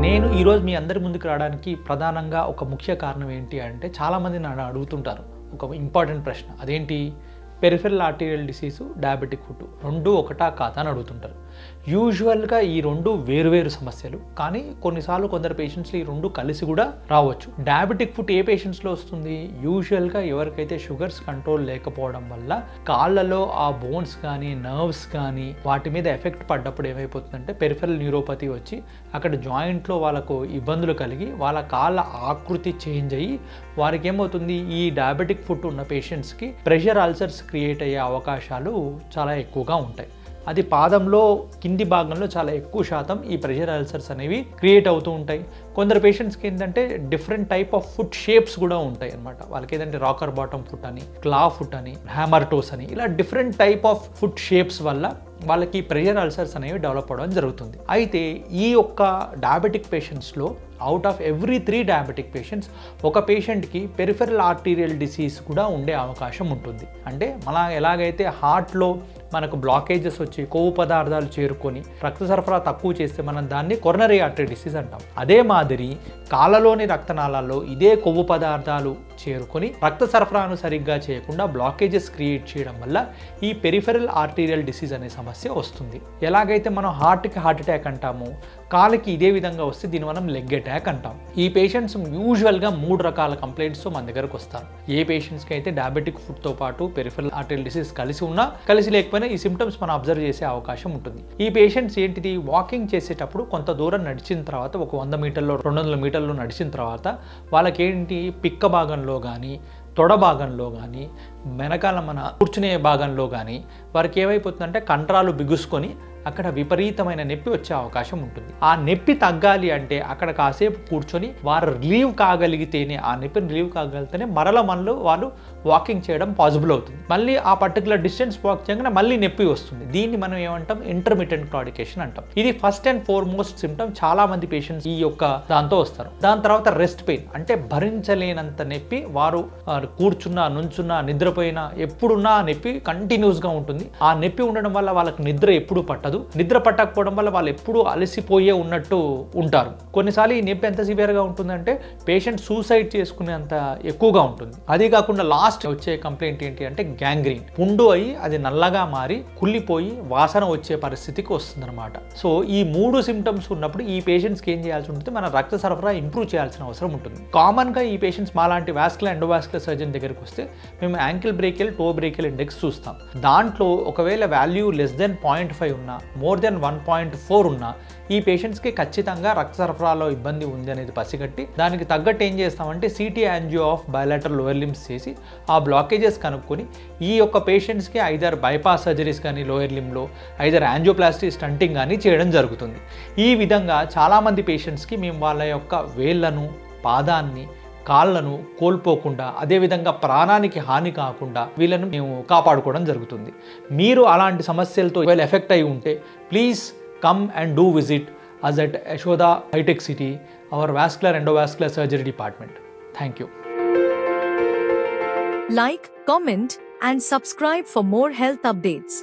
నేను ఈరోజు మీ అందరి ముందుకు రావడానికి ప్రధానంగా ఒక ముఖ్య కారణం ఏంటి అంటే చాలామంది నన్ను అడుగుతుంటారు. ఒక ఇంపార్టెంట్ ప్రశ్న. అదేంటి? Peripheral arterial disease diabetic foot రెండు ఒకటా కాదా అని అడుగుతుంటారు. యూజువల్గా ఈ రెండు వేరువేరు సమస్యలు. కానీ కొన్నిసార్లు కొందరు పేషెంట్స్లో ఈ రెండు కలిసి కూడా రావచ్చు. డయాబెటిక్ ఫుడ్ ఏ పేషెంట్స్లో వస్తుంది? యూజువల్గా ఎవరికైతే షుగర్స్ కంట్రోల్ లేకపోవడం వల్ల కాళ్ళలో ఆ బోన్స్ కానీ నర్వ్స్ కానీ వాటి మీద ఎఫెక్ట్ పడ్డప్పుడు ఏమైపోతుందంటే పెరిఫెరల్ న్యూరోపతి వచ్చి అక్కడ జాయింట్లో వాళ్ళకు ఇబ్బందులు కలిగి వాళ్ళ కాళ్ళ ఆకృతి చేంజ్ అయ్యి వారికి ఏమవుతుంది? ఈ డయాబెటిక్ ఫుడ్ ఉన్న పేషెంట్స్కి ప్రెషర్ అల్సర్స్ క్రియేట్ అయ్యే అవకాశాలు చాలా ఎక్కువగా ఉంటాయి. అది పాదంలో కింది భాగంలో చాలా ఎక్కువ శాతం ఈ ప్రెషర్ అల్సర్స్ అనేవి క్రియేట్ అవుతూ ఉంటాయి. కొందరు పేషెంట్స్కి ఏంటంటే different type of foot shapes కూడా ఉంటాయి అనమాట వాళ్ళకి ఏదంటే రాకర్ బాటమ్ ఫుట్ అని క్లా ఫుట్ అని హ్యామర్ టోస్ అని ఇలా different type of foot shapes వల్ల వాళ్ళకి ప్రెషర్ అల్సర్స్ అనేవి డెవలప్ అవ్వడం జరుగుతుంది. అయితే ఈ యొక్క diabetic పేషెంట్స్లో out of every three diabetic patients ఒక పేషెంట్కి పెరిఫెరల్ ఆర్టీరియల్ డిసీజ్ కూడా ఉండే అవకాశం ఉంటుంది. అంటే మన ఎలాగైతే హార్ట్లో మనకు బ్లాకేజెస్ వచ్చి కొవ్వు పదార్థాలు చేరుకొని రక్త సరఫరా తక్కువ చేస్తే మనం దాన్ని కొరనరీ ఆర్టరీ డిసీజ్ అంటాం. అదే మాదిరి కాళ్ళలోని రక్తనాళాల్లో ఇదే కొవ్వు పదార్థాలు చేరుకొని రక్త సరఫరాను సరిగ్గా చేయకుండా బ్లాకేజెస్ క్రియేట్ చేయడం వల్ల ఈ పెరిఫెరల్ ఆర్టీరియల్ డిసీజ్ అనే సమస్య వస్తుంది. ఎలాగైతే మనం హార్ట్కి హార్ట్ అటాక్ అంటామో కాలుకి ఇదే విధంగా వస్తే దీన్ని మనం లెగ్ అటాక్ అంటాం. ఈ పేషెంట్స్ యూజువల్గా మూడు రకాల కంప్లైంట్స్ మన దగ్గరకు వస్తారు. ఏ పేషెంట్స్కి అయితే డయాబెటిక్ ఫుడ్తో పాటు పెరిఫెరల్ ఆర్టీరియల్ డిసీజ్ కలిసి ఉన్నా కలిసి లేకపోయినా ఈ సిమ్టమ్స్ మనం అబ్జర్వ్ చేసే అవకాశం ఉంటుంది. ఈ పేషెంట్స్ ఏంటిది? వాకింగ్ చేసేటప్పుడు కొంత దూరం నడిచిన తర్వాత ఒక వంద మీటర్లో రెండు వందల మీటర్లు నడిచిన తర్వాత వాళ్ళకి ఏంటి పిక్క భాగంలో కానీ తొడ భాగంలో కానీ వెనకాల మన కూర్చునే భాగంలో కానీ వారికి ఏమైపోతుందంటే కండరాలు బిగుసుకొని అక్కడ విపరీతమైన నొప్పి వచ్చే అవకాశం ఉంటుంది. ఆ నొప్పి తగ్గాలి అంటే అక్కడ కాసేపు కూర్చొని వారు రిలీవ్ కాగలిగితేనే ఆ నొప్పిని రిలీవ్ కాగలిగితేనే మరల మనలో వాళ్ళు వాకింగ్ చేయడం పాసిబుల్ అవుతుంది. మళ్ళీ ఆ పర్టికులర్ డిస్టెన్స్ వాక్ చేయగానే మళ్ళీ నొప్పి వస్తుంది. దీన్ని మనం ఏమంటాం? ఇంటర్మీడియట్ క్లాడికేషన్ అంటాం. ఇది ఫస్ట్ అండ్ ఫోర్మోస్ట్ సిమ్టమ్ చాలా మంది పేషెంట్స్ ఈ యొక్క దాంతో వస్తారు. దాని తర్వాత రెస్ట్ పెయిన్. అంటే భరించలేనంత నొప్పి వారు కూర్చున్నా నుంచున్నా నిద్రపోయినా ఎప్పుడున్నా ఆ నొప్పి కంటిన్యూస్గా ఉంటుంది. ఆ నొప్పి ఉండడం వల్ల వాళ్ళకి నిద్ర ఎప్పుడు పట్టదు. నిద్ర పట్టకపోవడం వల్ల వాళ్ళు ఎప్పుడూ అలసిపోయే ఉన్నట్టు ఉంటారు. కొన్నిసార్లు ఈ నొప్పి ఎంత సివియర్గా ఉంటుందంటే పేషెంట్ సూసైడ్ చేసుకునేంత ఎక్కువగా ఉంటుంది. అదే కాకుండా లాస్ట్ వచ్చే కంప్లైంట్ ఏంటి అంటే గ్యాంగ్రీన్ పుండు అయి అది నల్లగా మారి కుళ్ళిపోయి వాసన వచ్చే పరిస్థితికి వస్తుందన్నమాట. సో ఈ మూడు సిమ్టమ్స్ ఉన్నప్పుడు ఈ పేషెంట్స్కి ఏం చేయాల్సి ఉంటుంది? మన రక్త సరఫరా ఇంప్రూవ్ చేయాల్సిన అవసరం ఉంటుంది. కామన్గా ఈ పేషెంట్స్ మాలాంటి వాస్కులర్ ఎండోవాస్కులర్ సర్జన్ దగ్గరికి వస్తే మేము ankle brachial toe brachial index చూస్తాం. దాంట్లో ఒకవేళ value less than point five ఉన్నా more than one point four ఉన్నా ఈ పేషెంట్స్కి ఖచ్చితంగా రక్త సరఫరాలో ఇబ్బంది ఉంది అనేది పసిగట్టి దానికి తగ్గట్టు ఏం చేస్తామంటే CT angio of bilateral lower limbs చేసి ఆ బ్లాకేజెస్ కనుక్కొని ఈ యొక్క పేషెంట్స్కి ఐదర్ బైపాస్ సర్జరీస్ కానీ లోయర్ లిమ్లో ఐదర్ యాంజియోప్లాస్టీ స్టంటింగ్ కానీ చేయడం జరుగుతుంది. ఈ విధంగా చాలామంది పేషెంట్స్కి మేము వాళ్ళ యొక్క వేళ్ళను పాదాన్ని కాళ్ళను కోల్పోకుండా అదేవిధంగా ప్రాణానికి హాని కాకుండా వీళ్ళను మేము కాపాడుకోవడం జరుగుతుంది. మీరు అలాంటి సమస్యలతో వీళ్ళు ఎఫెక్ట్ అయి ఉంటే please come and do visit us at Yashoda Hitech City our vascular endovascular surgery department thank you like comment and subscribe for more health updates